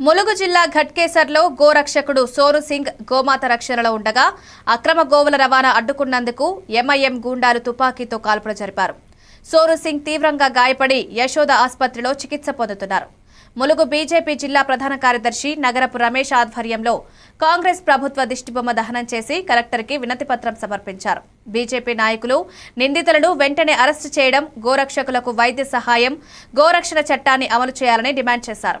ములుగు జిల్లా ఘట్కేసర్లో గోరక్షకుడు సోరు సింగ్ గోమాత రక్షణలో ఉండగా అక్రమ గోవుల రవాణా అడ్డుకున్నందుకు ఎంఐఎం గూండాలు తుపాకీతో కాల్పులు జరిపారు. సోరు సింగ్ తీవ్రంగా గాయపడి యశోద ఆసుపత్రిలో చికిత్స పొందుతున్నారు. ములుగు బీజేపీ జిల్లా ప్రధాన కార్యదర్శి నగరపు రమేష్ ఆధ్వర్యంలో కాంగ్రెస్ ప్రభుత్వ దిష్టిబొమ్మ దహనం చేసి కలెక్టర్కి వినతిపత్రం సమర్పించారు. బీజేపీ నాయకులు నిందితులను వెంటనే అరెస్టు చేయడం గోరక్షకులకు వైద్య సహాయం గోరక్షణ చట్టాన్ని అమలు చేయాలని డిమాండ్ చేశారు.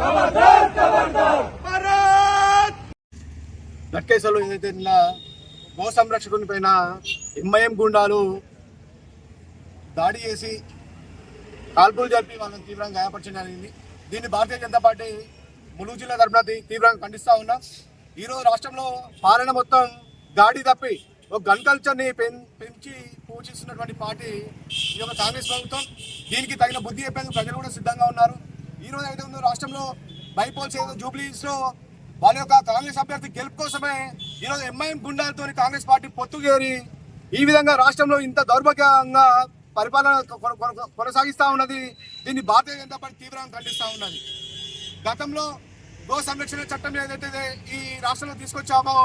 గుండాలారా ఏదైతే గో సంరక్షకుని పైన ఎంఐఎం గుండాలు దాడి చేసి కాల్పులు జరిపి వాళ్ళని తీవ్రంగా గాయపరచడం జరిగింది. దీన్ని భారతీయ జనతా పార్టీ ములుగు జిల్లా తరఫున తీవ్రంగా ఖండిస్తూ ఉన్నాం. ఈరోజు రాష్ట్రంలో పాలన మొత్తం దాడి తప్పి ఒక గన్ కల్చర్ని పెం పెంచి పోషిస్తున్నటువంటి పార్టీ ఈ యొక్క కాంగ్రెస్ ప్రభుత్వం. దీనికి తగిన బుద్ధి చెప్పేందుకు ప్రజలు కూడా సిద్ధంగా ఉన్నారు. ఈరోజు అయితే ఉందో రాష్ట్రంలో బైపోల్స్ ఏదో జూబ్లీస్లో వాళ్ళ యొక్క కాంగ్రెస్ అభ్యర్థి గెలుపు కోసమే ఈరోజు ఎంఐఎం గుండాలతో కాంగ్రెస్ పార్టీ పొత్తుగేరి ఈ విధంగా రాష్ట్రంలో ఇంత దౌర్భాగ్యంగా పరిపాలన కొన- కొన- ఉన్నది. దీన్ని భారతీయ జనతా పార్టీ తీవ్రంగా ఖండిస్తూ ఉన్నది. గతంలో గో సంరక్షణ చట్టం ఏదైతే ఈ రాష్ట్రంలో తీసుకొచ్చామో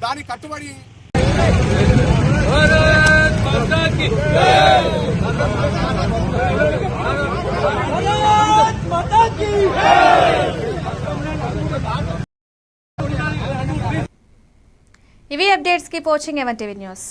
దానికి కట్టుబడి ఇవి అప్డేట్స్కి వాచింగ్ ఎవన్ టీవీ న్యూస్.